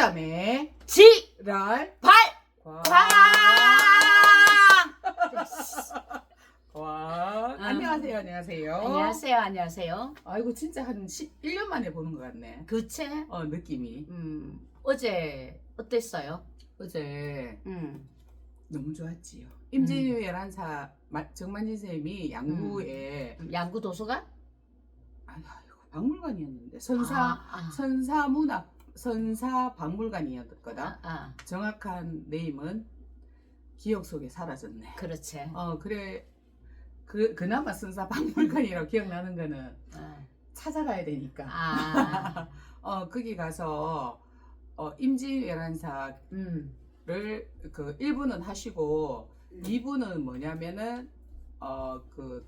수자매 지랄 발 광. 광. 광. 음. 안녕하세요, 안녕하세요. 안녕하세요, 안녕하세요. 아이고 진짜 한 10, 1년 만에 보는 것 같네. 그치? 어 느낌이 음, 어제 어땠어요? 어제 음, 너무 좋았지요. 임진유 열한사 마- 정만진 쌤이 양구에 양구 도서관? 아이고, 박물관이었는데 선사 아, 아. 선사 문학 선사 박물관이었거든. 아, 아, 정확한 네임은 기억 속에 사라졌네. 그렇지. 어 그래 그 그나마 선사 박물관이라고 기억나는 거는 어. 찾아가야 되니까. 아, 어 거기 가서 어 임진 열한사를 음, 그 1부는 하시고 2부는 뭐냐면은 어그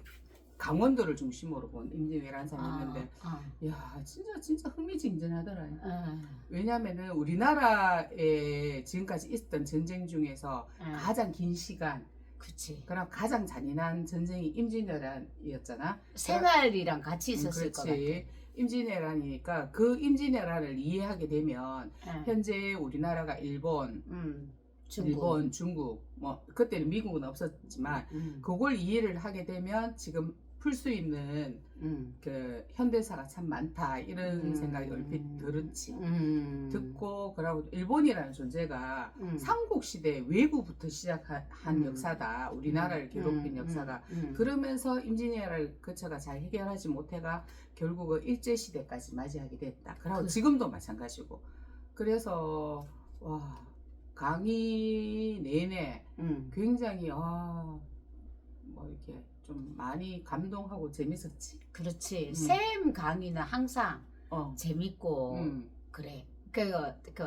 강원도를 중심으로 본 임진 열한사를 했는데 아, 야 진짜 진짜 흥미진진하더라. 어, 왜냐면은 우리나라에 지금까지 있었던 전쟁 중에서 어, 가장 긴 시간 그치. 그럼 가장 잔인한 전쟁이 임진왜란이었잖아. 생활이랑 같이 음, 있었을 것 같아. 그렇지. 임진왜란이니까 그 임진왜란을 이해하게 되면 어, 현재 우리나라가 일본, 음, 중국. 일본, 중국, 뭐 그때는 미국은 없었지만 음, 그걸 이해를 하게 되면 지금 풀 수 있는 음, 그 현대사가 참 많다 이런 음. 생각이 얼핏 들었지. 음, 듣고 그러고 일본이라는 존재가 음, 삼국 시대 외구부터 시작한 음. 역사다. 우리나라를 음, 괴롭힌 음, 역사가 음, 그러면서 임진왜란을 거쳐가 잘 해결하지 못해가 결국은 일제 시대까지 맞이하게 됐다. 그리고 그- 지금도 마찬가지고. 그래서 와 강의 내내 음, 굉장히 아뭐 이렇게 좀 많이 감동하고 재밌었지. 그렇지. 음. 샘 강의는 항상 어. 재밌고 음. 그래. 그, 그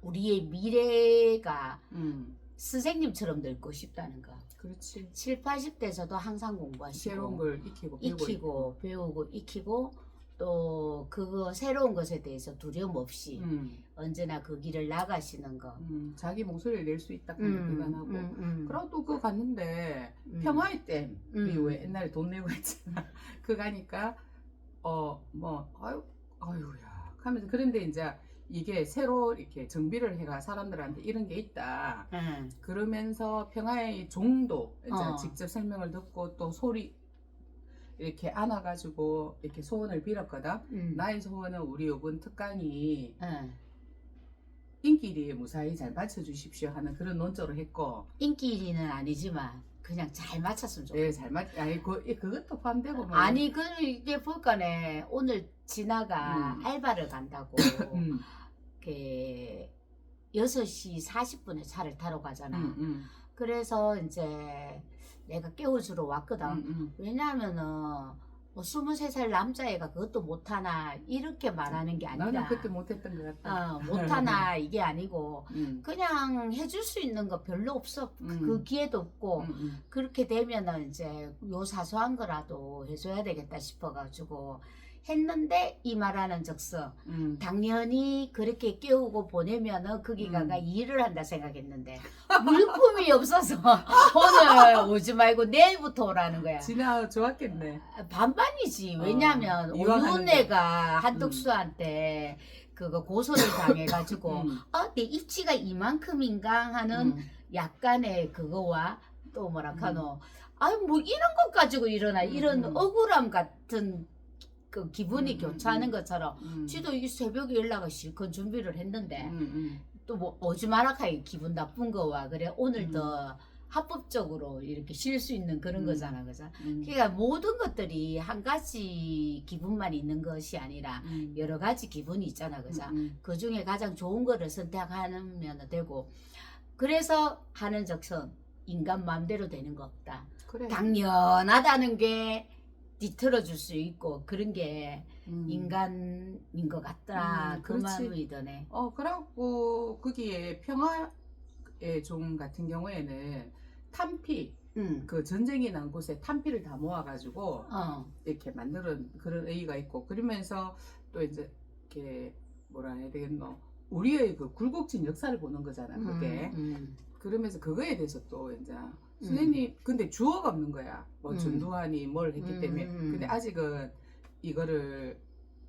우리의 미래가 음. 선생님처럼 늙고 싶다는 거. 그렇지. 7, 80대에서도 항상 공부하시고 새로운 걸 익히고 배우고 익히고 배우고 익히고 또 그거 새로운 것에 대해서 두려움 없이. 음. 언제나 그 길을 나가시는 거. 음. 자기 목소리를 낼 수 있다 음, 하는 대단하고. 음, 음. 그리고 또 그거 갔는데 음. 평화의 댐 음. 이후에 옛날에 돈 내고 했잖아. 그 가니까 어 뭐 아유 아유야 하면서 그런데 이제 이게 새로 이렇게 정비를 해가 사람들한테 이런 게 있다. 음. 그러면서 평화의 종도 이제 어. 직접 설명을 듣고 또 소리 이렇게 안아가지고 이렇게 소원을 빌었거든. 음. 나의 소원은 우리 요번 특강이 음. 인기리에 무사히 잘 맞춰주십시오 하는 그런 논조를 했고 인기는 아니지만 그냥 잘 맞췄으면 좋겠어. 예, 잘 맞, 아니, 그, 예, 그것도 포함되고. 뭐. 아니 그 이게 볼까네 오늘 진아가 음. 알바를 간다고 음, 그 6시 40분에 차를 타러 가잖아. 음, 음, 그래서 이제 내가 깨워주러 왔거든. 음, 음. 왜냐면은 뭐 23살 남자애가 그것도 못하나 이렇게 말하는 게 아니라 나는 그때 못했던 것 같다. 어, 못하나 이게 아니고 음, 그냥 해줄 수 있는 거 별로 없어. 그- 음. 그 기회도 없고 음, 음. 그렇게 되면은 이제 요 사소한 거라도 해줘야 되겠다 싶어가지고 했는데 이 말하는 적서 음. 당연히 그렇게 깨우고 보내면은 거기 가가 음. 일을 한다 생각했는데 물품이 없어서 오늘 오지 말고 내일부터 오라는 거야. 진아 좋았겠네. 반반이지. 어, 왜냐면 이왕하는데. 오윤애가 한덕수한테 그거 고소를 당해가지고 음, 어, 내 입지가 이만큼인가 하는 음. 약간의 그거와 또 뭐랄까노 아니 뭐 이런 것 가지고 일어나 음, 이런 음. 억울함 같은 그 기분이 음, 교차하는 음. 것처럼 음. 지도 이 새벽에 연락을 실컷 준비를 했는데 음, 음. 또뭐 오지 마라카이 기분 나쁜 거와 그래 오늘 음. 더 합법적으로 이렇게 쉴 수 있는 그런 음. 거잖아 그죠 음. 그러니까 모든 것들이 한 가지 기분만 있는 것이 아니라 음. 여러 가지 기분이 있잖아 그죠 음, 그 중에 가장 좋은 거를 선택하면 되고 그래서 하는 적선 인간 마음대로 되는 거 없다 그래. 당연하다는 게 뒤틀어 줄 수 있고 그런 게 음. 인간인 것 같다 음, 그 그렇지. 마음이 드네 어, 그래갖고 거기에 평화의 종 같은 경우에는 탄피, 응. 그 전쟁이 난 곳에 탄피를 다 모아가지고 어. 이렇게 만드는 그런 의의가 있고 그러면서 또 이제 이렇게 뭐라 해야 되겠노 우리의 그 굴곡진 역사를 보는 거잖아 그게 음, 그러면서 그거에 대해서 또 이제 선생님 근데 주어가 없는 거야 뭐 음. 전두환이 뭘 했기 음, 때문에 음, 음. 근데 아직은 이거를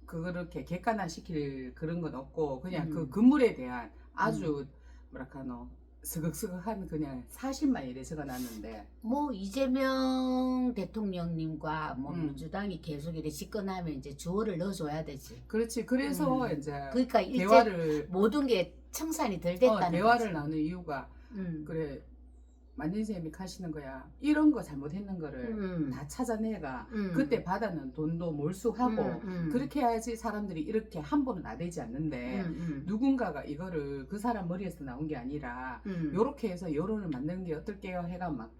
그렇게 객관화시킬 그런 건 없고 그냥 음. 그 건물에 대한 아주 뭐랄까노 스극스극한 그냥 사실만 이래 적어놨는데 뭐 이재명 대통령님과 뭐 음. 민주당이 계속 이래 집권하면 이제 주어를 넣어줘야 되지. 그렇지 그래서 음. 이제 그러니까 이제 대화를 모든 게 청산이 덜 어, 됐다는 대화를 거지. 나누는 이유가 음. 그래 만진쌤이 하시는 거야 이런 거 잘못했는 거를 음. 다 찾아내가 음. 그때 받아는 돈도 몰수하고 음, 음. 그렇게 해야지 사람들이 이렇게 한 번은 나대지 않는데 음, 음. 누군가가 이거를 그 사람 머리에서 나온 게 아니라 음. 요렇게 해서 여론을 만드는 게 어떨게요 해가 막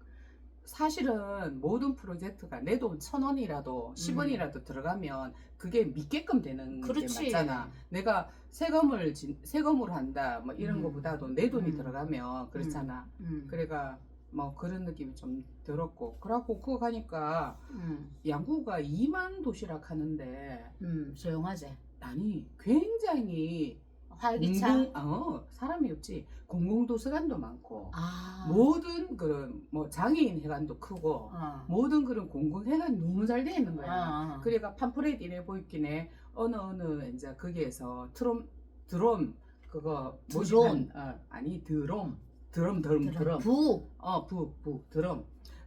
사실은 모든 프로젝트가 내 돈 천 원이라도 십 원이라도 들어가면 그게 믿게끔 되는 음. 그렇지. 게 맞잖아. 내가 세금을 진- 세금으로 한다 뭐 이런 음. 거보다도 내 돈이 음. 들어가면 그렇잖아. 음. 그래가 뭐 그런 느낌이 좀 들었고 그래갖고 그거 가니까 음. 양구가 2만 도시락 하는데 음. 조용하지. 아니 굉장히 활기차. 공공 어 사람이 없지 공공도서관도 많고 아. 모든 그런 뭐 장애인 회관도 크고 어. 모든 그런 공공회관이 너무 잘 돼 있는 거야. 어, 어. 그래가 팜프렛 이래 보이기네 어느 어느 이제 거기에서 트롬 드럼 그거. 모집한 어, 아니 드럼 드럼 드럼 드럼 부. 어 부 부 드럼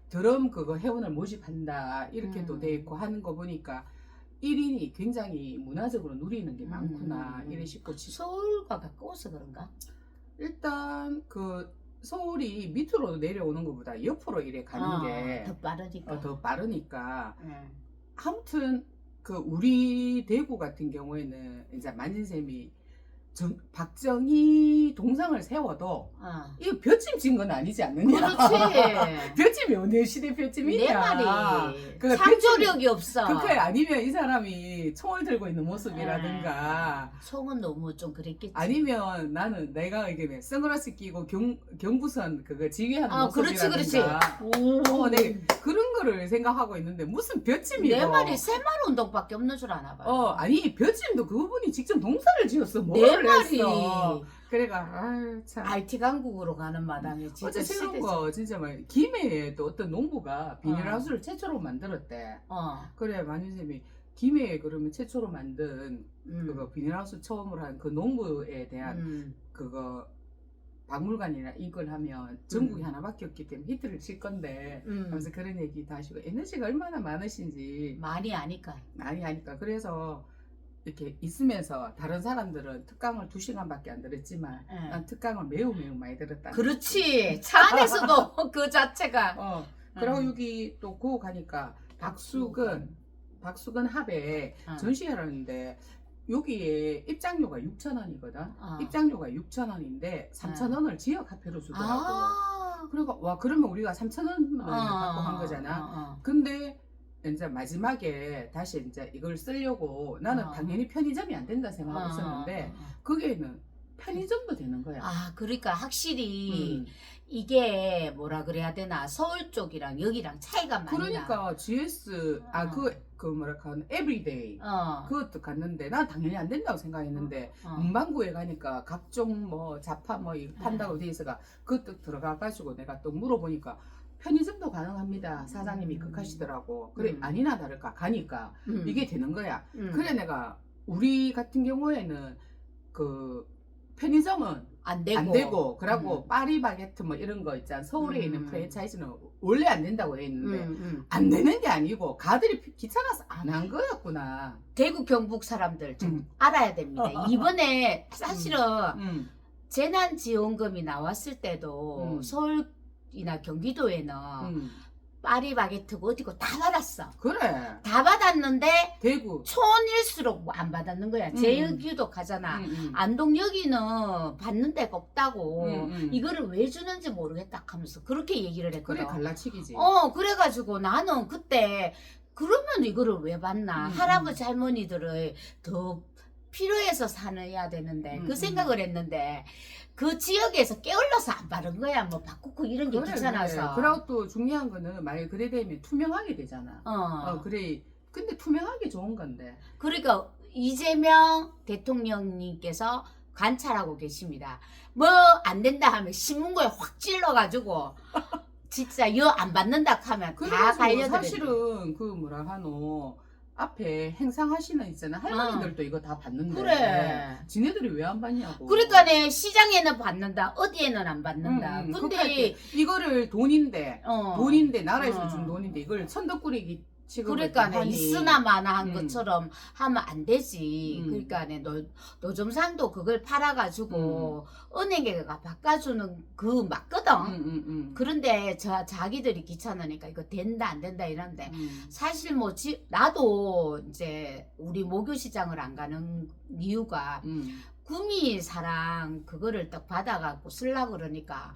드럼 그거 회원을 모집한다 이렇게도 음. 돼 있고 하는 거 보니까 1인이 굉장히 문화적으로 누리는 게 음, 많구나 음, 음. 이래 싶고 지- 서울과 가까워서 그런가? 일단 그 서울이 밑으로 내려오는 것보다 옆으로 이래 가는 어, 게더 빠르니까. 어, 더 빠르니까 음. 아무튼 그 우리 대구 같은 경우에는 이제 만진쌤이 정, 박정희 동상을 세워도 어. 이거 벼짐 진건 아니지 않느냐 그렇지. 벼짐이 어느 시대 벼짐이냐 내 말이 그 창조력이 없어. 그게 아니면 이 사람이 총을 들고 있는 모습이라든가 송은 너무 좀 그랬겠지. 아니면 나는 내가 이게 선글라스 끼고 경, 경부선 그거 지휘하는 아, 그렇지, 모습이라든가 그렇지. 오, 어, 네. 그런 거를 생각하고 있는데 무슨 벼짐이고 내 말이 새말 운동밖에 없는 줄 아나 봐. 어 아니 벼짐도 그분이 직접 농사를 지었어 내뭘 말이 했어 그래가 아유 참 IT 강국으로 가는 마당에 진짜 어제 새로운. 거 진짜 막 김해에도 어떤 농부가 비닐하우스를 최초로 만들었대 어. 그래 만유쌤이 김해에 그러면 최초로 만든 음. 그거 비닐하우스 처음으로 한 그 농부에 대한 음. 그거 박물관이나 이걸 하면 전국에 음. 하나밖에 없기 때문에 히트를 칠 건데 음. 하면서 그런 얘기 다 하시고 에너지가 얼마나 많으신지 많이 아니까. 많이 하니까 그래서 이렇게 있으면서 다른 사람들은 특강을 두 시간밖에 안 들었지만 예. 난 특강을 매우 매우 많이 들었다. 그렇지. 차 안에서도 그 자체가. 어. 그리고 음. 여기 또 그거 가니까 박수근 박수근 합에 어. 전시회라는데 여기에 입장료가 6천 원이거든. 어. 입장료가 6천 원인데 3천 원을 지역 화폐로 주더라고. 아. 그리고 와 그러면 우리가 3천 원을 어, 받고 한 거잖아. 어, 어. 근데 이제 마지막에 다시 이제 이걸 쓰려고 나는 어. 당연히 편의점이 안 된다 생각하고 어, 있었는데 어, 어. 거기에는 편의점도 되는 거야. 아, 그러니까 확실히 음. 이게 뭐라 그래야 되나 서울 쪽이랑 여기랑 차이가 많이 나. 그러니까 GS 어. 아그 그 뭐랄까 에브리데이 어. 그것도 갔는데 난 당연히 안 된다고 생각했는데 어. 문방구에 가니까 각종 뭐 자파 뭐 이거 판다고 돼 있어가 그것도 들어가 가지고 내가 또 물어보니까 편의점도 가능합니다 사장님이 음. 극하시더라고 그래 음. 아니나 다를까 가니까 음. 이게 되는 거야 음. 그래 내가 우리 같은 경우에는 그 편의점은 안 되고. 안 되고 그러고 음. 파리바게트 뭐 이런 거 있잖아 서울에 음. 있는 프랜차이즈는 원래 안 된다고 돼 음, 음. 안 되는 게 아니고 가들이 귀찮아서 안 한 거였구나 대구 경북 사람들 좀 음. 알아야 됩니다. 이번에 사실은 음. 재난지원금이 나왔을 때도 음. 서울이나 경기도에는 음. 파리바게트고 어디고 다 받았어. 그래 다 받았는데 대구 촌일수록 뭐 안 받았는 거야. 음. 제일교도 가잖아. 음, 음. 안동 여기는 받는 데가 없다고 음, 음. 이거를 왜 주는지 모르겠다 하면서 그렇게 얘기를 했거든. 그래 갈라치기지 어 그래가지고 나는 그때 그러면 이거를 왜 받나 음, 할아버지 할머니들을 더 필요해서 사내야 되는데 음, 그 음. 생각을 했는데 그 지역에서 게을러서 안 바른 거야 뭐 바꾸고 이런 게 그래, 귀찮아서 그래. 그리고 또 중요한 거는 만약 그래 되면 투명하게 되잖아 어. 어 그래 근데 투명하게 좋은 건데 그러니까 이재명 대통령님께서 관찰하고 계십니다. 뭐 안 된다 하면 신문고에 확 찔러가지고 진짜 여 안 받는다 하면 다 그래가지고 갈려들. 사실은 그 뭐라 하노 앞에 행상하시는 있잖아 할머니들도 이거 다 받는데 어. 그래. 지네들이 왜안 받냐고 그러니까네 시장에는 받는다 어디에는 안 받는다 음, 음. 근데 이거를 돈인데 어, 돈인데 나라에서 어. 준 돈인데 이걸 천덕꾸리기 취급을 그러니까네 하니. 있으나 마나 한 음. 것처럼 하면 안 되지 음. 그러니까 네 노, 노점상도 그걸 팔아가지고 은행에 가 바꿔주는 그 맞거든 음, 음, 음. 그런데 저 자기들이 귀찮으니까 이거 된다 안 된다 이런데 음. 사실 뭐 지, 나도 이제 우리 목요시장을 안 가는 이유가 음. 구미 사랑 그거를 딱 받아갖고 쓸라 그러니까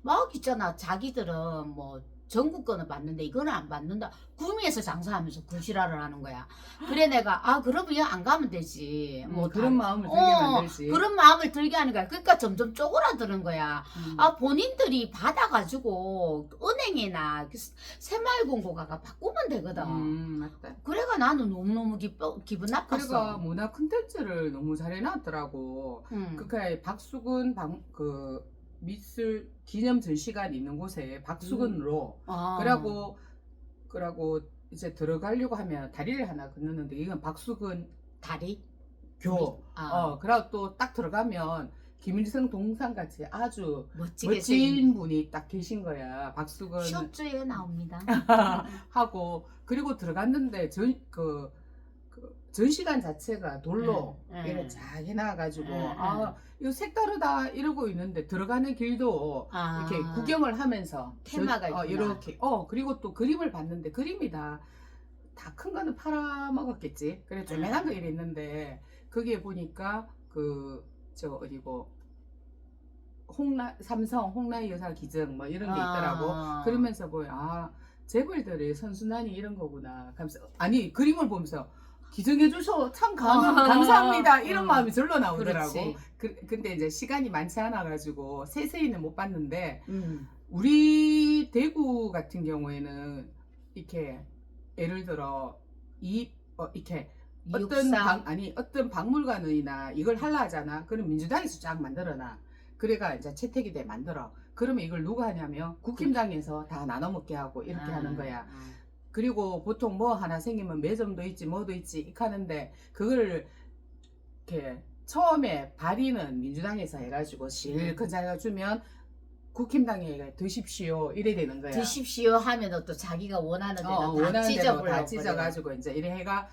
막 있잖아 자기들은 뭐 전국 거는 받는데 이거는 안 받는다 구미에서 장사하면서 구실화를 하는 거야 그래 내가 아 그러면 안 가면 되지 뭐뭐 그런 다- 마음을 들게 어, 만들지. 그런 마음을 들게 하는 거야 그러니까 점점 쪼그라드는 거야 음. 아 본인들이 받아가지고 은행이나 그 새마을금고 가가 바꾸면 되거든 음, 맞다. 그래가 나는 너무너무 기뻐, 기분 나빴어 문화 콘텐츠를 너무 잘 해놨더라고. 음. 그니까 박수근 방, 그 미술 기념 전시관 있는 곳에 박수근로 아. 그러고 그러고 이제 들어가려고 하면 다리를 하나 건너는데 이건 박수근 다리 교. 아. 어, 그러고 또 딱 들어가면 김일성 동상 같이 아주 멋지게 생긴 멋진 분이 딱 계신 거야. 박수근 쇼츠에 나옵니다. 하고 그리고 들어갔는데 전그 전시관 자체가 돌로 음, 음. 이렇게 쫙 해놔가지고 음, 음. 아 이거 색다르다 이러고 있는데 들어가는 길도 아. 이렇게 구경을 하면서 테마가 저- 어, 있구나. 이렇게 어 그리고 또 그림을 봤는데 그림이 다 다 큰 거는 팔아먹었겠지 그래 조그만한 음. 거 이래 있는데 거기에 보니까 그 저 어디고 홍라 삼성 홍라이 여사 기증 뭐 이런 게 있더라고 아. 그러면서 뭐야 아 재벌들의 선순환이 이런 거구나 감사 아니 그림을 보면서 기증해 주셔 참 감, 아. 감사합니다 이런 음. 마음이 절로 나오더라고 그렇지. 그, 근데 이제 시간이 많지 않아 가지고 세세히는 못 봤는데 음. 우리 대구 같은 경우에는 이렇게 예를 들어 이 어, 이렇게 어떤 육상. 박 아니 어떤 박물관이나 이걸 할라 하잖아. 그럼 민주당에서 쫙 만들어놔. 그래가 이제 채택이 돼 만들어. 그러면 이걸 누가 하냐면 국힘당에서 다 나눠 먹게 하고 이렇게 아, 하는 거야. 아. 그리고 보통 뭐 하나 생기면 매점도 있지 뭐도 있지 하는데 그걸 이렇게 처음에 발의는 민주당에서 해가지고 실컷 잘해주면 국힘당에 드십시오 이래 되는 거야. 드십시오 하면 또 자기가 원하는 대로 어, 다 원하는 대로 찢어버려. 다 찢어가지고 이제 이래 해가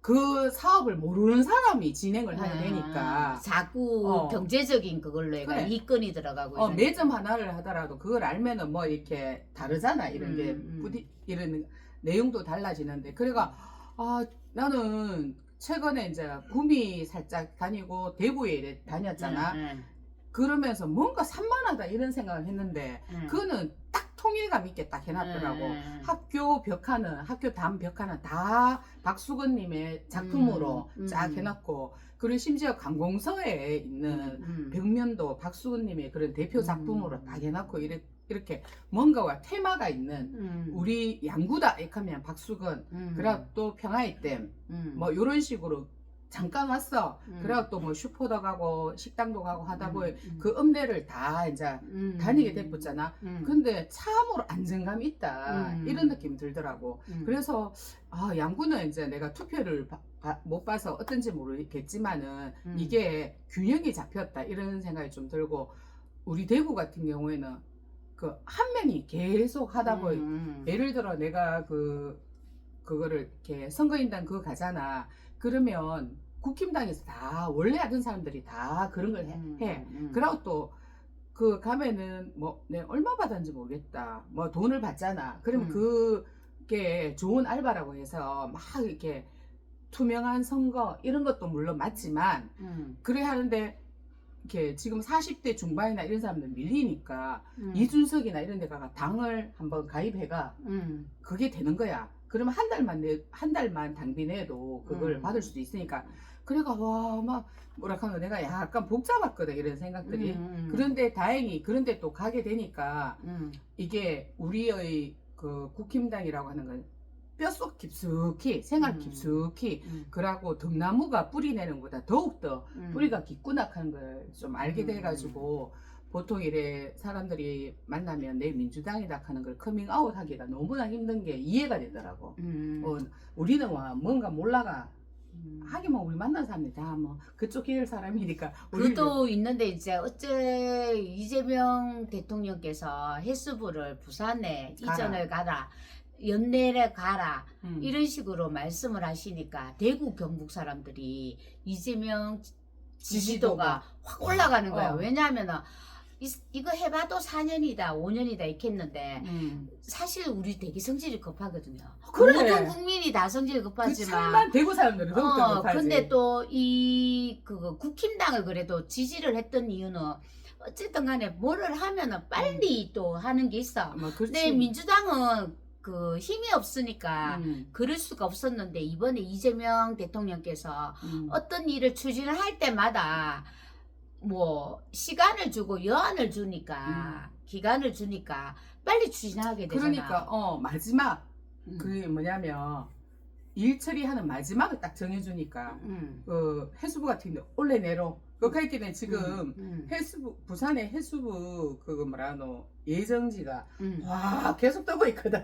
그 사업을 모르는 사람이 진행을 하게 아, 되니까 자꾸 어. 경제적인 그걸로 해가 그래. 이건이 들어가고 어, 이러니까. 매점 하나를 하더라도 그걸 알면은 뭐 이렇게 다르잖아 이런 게 음, 음. 부디 이런 내용도 달라지는데 그래가 아 나는 최근에 이제 구미 살짝 다니고 대구에 다녔잖아 응, 그러면서 뭔가 산만하다 이런 생각을 했는데 응, 응. 그거는 딱 통일감 있게 딱 해놨더라고 응, 학교 벽화는 학교 담 벽화는 다 박수건님의 작품으로 음, 음, 쫙 음. 해놨고 그리고 심지어 관공서에 있는 음. 벽면도 박수근님의 그런 대표 작품으로 음. 딱 해놨고 이래, 이렇게 뭔가와 테마가 있는 음. 우리 양구다 이렇게 하면 박수근 음. 그리고 또 평화의 댐 음. 뭐 이런 식으로 잠깐 왔어 음. 그리고 또뭐 슈퍼도 가고 식당도 가고 하다 보니 음. 그 읍내를 다 이제 음. 다니게 됐었잖아 음. 근데 참으로 안정감이 있다 음. 이런 느낌이 들더라고 음. 그래서 아 양구는 이제 내가 투표를 바- 바- 못 봐서 어떤지 모르겠지만은 음. 이게 균형이 잡혔다 이런 생각이 좀 들고 우리 대구 같은 경우에는 그 한 명이 계속 하다 보니 음. 예를 들어 내가 그 그거를 이렇게 선거인단 그거 가잖아 그러면 국힘당에서 다 원래 하던 사람들이 다 그런 걸 해. 음. 해. 음. 그리고 또 그 가면은 뭐 내가 얼마 받았는지 모르겠다. 뭐 돈을 받잖아. 그러면 음. 그게 좋은 알바라고 해서 막 이렇게 투명한 선거 이런 것도 물론 맞지만 음. 그래 하는데 이렇게 지금 40대 중반이나 이런 사람들 밀리니까 음. 이준석이나 이런 데가 당을 한번 가입해가 음. 그게 되는 거야. 그러면 한 달만 내, 한 달만 당비 내도 그걸 음. 받을 수도 있으니까. 그래가 와, 막 뭐라 하면 내가 약간 복잡했거든 이런 생각들이. 음. 그런데 다행히 그런데 또 가게 되니까 음. 이게 우리의 그 국힘당이라고 하는 건 뼛속 깊숙이 생활 음. 깊숙이 음. 그러고 등나무가 뿌리 내는 것보다 더욱더 음. 뿌리가 깊구나 하는 걸 좀 알게 음. 돼가지고 보통 이래 사람들이 만나면 내 민주당이다 하는 걸 커밍아웃 하기가 너무나 힘든 게 이해가 되더라고. 음. 어, 우리는 와 뭔가 몰라가 음. 하긴 뭐 우리 만난 사람들 다뭐 그쪽 계열 사람이니까 그것도 있는데 이제 어째 이재명 대통령께서 해수부를 부산에. 이전을 가라 연내에 가라 음. 이런 식으로 말씀을 하시니까 대구 경북 사람들이 이재명 지지도가 확 올라가는 거야. 어. 왜냐하면은 이, 이거 해봐도 4년이다, 5년이다 이랬는데 음. 사실 우리 되게 성질이 급하거든요. 그래. 모든 국민이 다 성질이 그 급하지만 차만 대구 사람들은 더욱더 어, 급하지. 근데 또 이 그거 국힘당을 그래도 지지를 했던 이유는 어쨌든 간에 뭐를 하면은 빨리 또 하는 게 있어. 뭐 그렇지. 근데 민주당은 그 힘이 없으니까 음. 그럴 수가 없었는데 이번에 이재명 대통령께서 음. 어떤 일을 추진을 할 때마다 뭐 시간을 주고 여한을 주니까 기간을 주니까 빨리 추진하게 되잖아. 음. 그러니까 어 마지막 음. 그게 뭐냐면 일 처리하는 마지막을 딱 정해주니까 음. 그 해수부 같은 경우 원래 내로 그렇기 때문에 지금 음, 음, 해수부 부산의 해수부 그 뭐라노 예정지가 음. 와 계속 뜨고 있거든.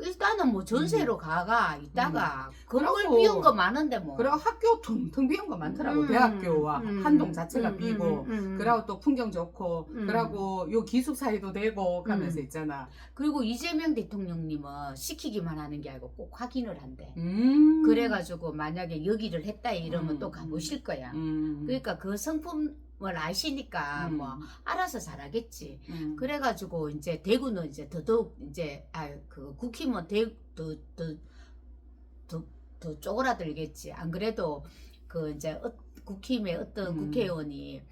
일단은 뭐 전세로 가가 있다가 건물 음. 그러고- 비운 거 많은데 뭐. 그리고 학교 퉁퉁 비운 거 많더라고 음, 대학교와 음, 한동 자체가 음, 비고 음, 음. 그러고 또 풍경 좋고 음. 그러고 요 기숙사에도 되고 하면서 음. 있잖아. 그리고 이재명 대통령님은 시키기만 하는 게 아니고 꼭 확인을 한대. 음. 그래가지고 만약에 여기를 했다 이러면 음, 또 가보실 거야. 음. 그러니까 그 성품 을 아시니까 음. 뭐 알아서 잘하겠지. 음. 그래가지고 이제 대구는 이제 더더욱 이제 아그 국힘은 대더더더 쪼그라들겠지. 안 그래도 그 이제 어, 국힘의 어떤 음. 국회의원이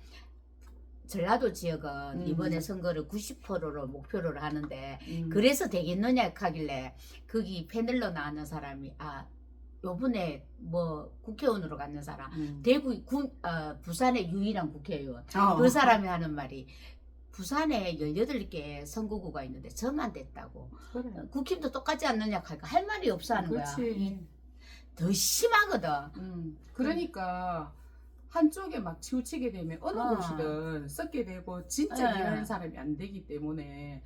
전라도 지역은 음. 이번에 선거를 90%로 목표를 하는데 음. 그래서 되겠느냐 하길래 거기 패널로 나오는 사람이 아 요번에 뭐 국회의원으로 갔는 사람 음. 대구 군 어, 부산의 유일한 국회의원 어. 그 사람이 하는 말이 부산에 18개 선거구가 있는데 저만 됐다고 그래. 국힘도 똑같지 않느냐 하니까 할 말이 없어 하는 거야 그렇지. 더 심하거든 음. 그러니까 한쪽에 막 치우치게 되면 어느 어. 곳이든 썩게 되고 진짜 예. 일하는 사람이 안 되기 때문에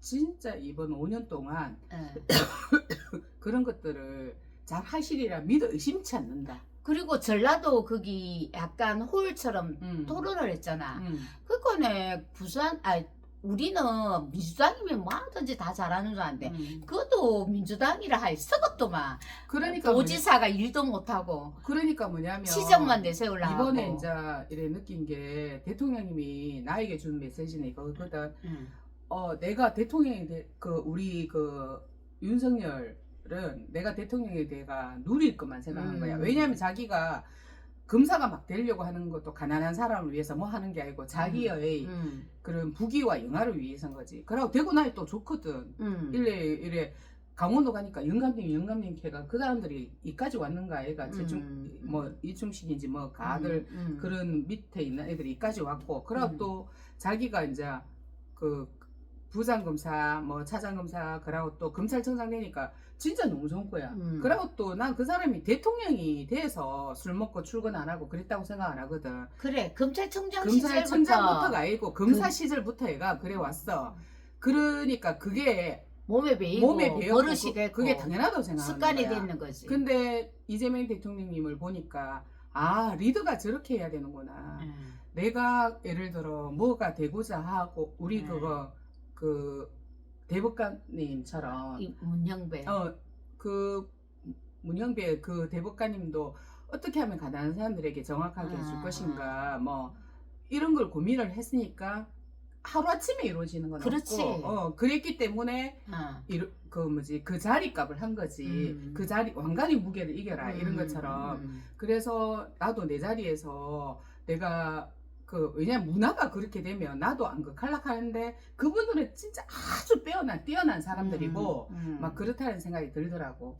진짜 이번 5년 동안 예. 그런 것들을 잘 하시리라 믿어 의심치 않는다. 그리고 전라도 거기 약간 홀처럼 음. 토론을 했잖아 음. 그거네 부산 아 우리는 민주당이면 뭐 하든지 다 잘하는 줄 아는데 음. 그것도 민주당이라 할 썩었더만 그러니까 뭐냐, 도지사가 일도 못하고 그러니까 뭐냐면 시정만 내세우려고 이번에. 이제 이래 느낀 게 대통령님이 나에게 준 메시지는 이거거든. 음. 어 내가 대통령이 돼, 그 우리 그 윤석열 은 내가 대통령이 돼가 누릴 것만 생각한 음. 거야. 왜냐하면 자기가 검사가 막 되려고 하는 것도 가난한 사람을 위해서 뭐 하는 게 아니고 자기의 음. 그런 부귀와 영화를 위해서인 거지. 그러고 되고 나니 또 좋거든. 음. 이래 이래 강원도 가니까 영감님 영감님 걔가 그 사람들이 이까지 왔는가 애가 제중 음. 뭐 이충식인지 뭐 가들 음. 음. 그런 밑에 있는 애들이 이까지 왔고 그러고 음. 또 자기가 이제 그 부장검사 뭐 차장검사 그러고 또 검찰청장 되니까 진짜 너무 좋은 거야. 음. 그리고 또 난 그 사람이 대통령이 돼서 술 먹고 출근 안 하고 그랬다고 생각 안 하거든. 그래 검찰청장 검찰청장부터가 시절부터 아니고 검사 그- 시절부터 얘가 그래 왔어. 그러니까 그게 몸에 배이고 몸에 배웠고 버릇이 그, 됐고 그게 당연하다고 생각하는 습관이 거야. 됐는 거지. 근데 이재명 대통령님을 보니까 아 리더가 저렇게 해야 되는구나. 음. 내가 예를 들어 뭐가 되고자 하고 우리 네. 그거 그 대법관님처럼 이 문영배. 어그 문영배 그 대법관님도 어떻게 하면 가난한 사람들에게 정확하게 아. 해줄 것인가 뭐 이런 걸 고민을 했으니까 하루 아침에 이루어지는 건 그렇지. 없고 어 그랬기 때문에 어. 이루, 그 뭐지 그 자리값을 한 거지 음. 그 자리 왕관의 무게를 이겨라 이런 음, 것처럼 음. 그래서 나도 내 자리에서 내가 그 왜냐면 문화가 그렇게 되면 나도 안 그칼락하는데 그분들은 진짜 아주 빼어난 뛰어난 사람들이고 음, 음. 막 그렇다는 생각이 들더라고.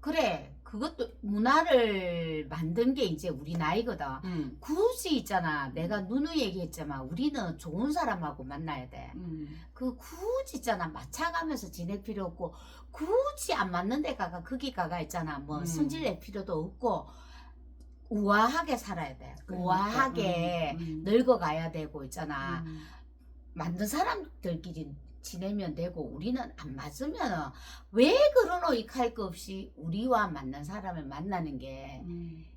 그래 그것도 문화를 만든 게 이제 우리 나이거든. 음. 굳이 있잖아. 내가 누누 얘기했지만 우리는 좋은 사람하고 만나야 돼. 음. 그 굳이 있잖아. 맞춰가면서 지낼 필요 없고 굳이 안 맞는 데 가가 거기 가가 있잖아. 뭐 음. 성질 낼 필요도 없고 우아하게 살아야 돼. 그러니까, 우아하게 음, 음. 늙어가야 되고 있잖아. 음. 만든 사람들끼리 지내면 되고 우리는 안 맞으면 왜 그러노 이할 거 없이 우리와 맞는 사람을 만나는 게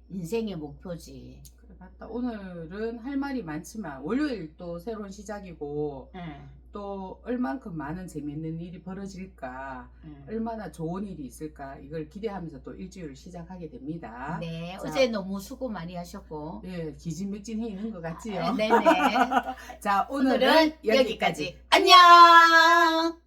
인생의 목표지. 그래 맞다. 오늘은 할 말이 많지만 월요일 또 새로운 시작이고 예, 또 얼만큼 많은 재밌는 일이 벌어질까 예. 얼마나 좋은 일이 있을까 이걸 기대하면서 또 일주일을 시작하게 됩니다. 네, 자. 어제 너무 수고 많이 하셨고. 예, 기진맥진해 있는 것 같지요. 아, 네네. 자, 오늘은, 오늘은 여기까지. 여기까지. 안녕!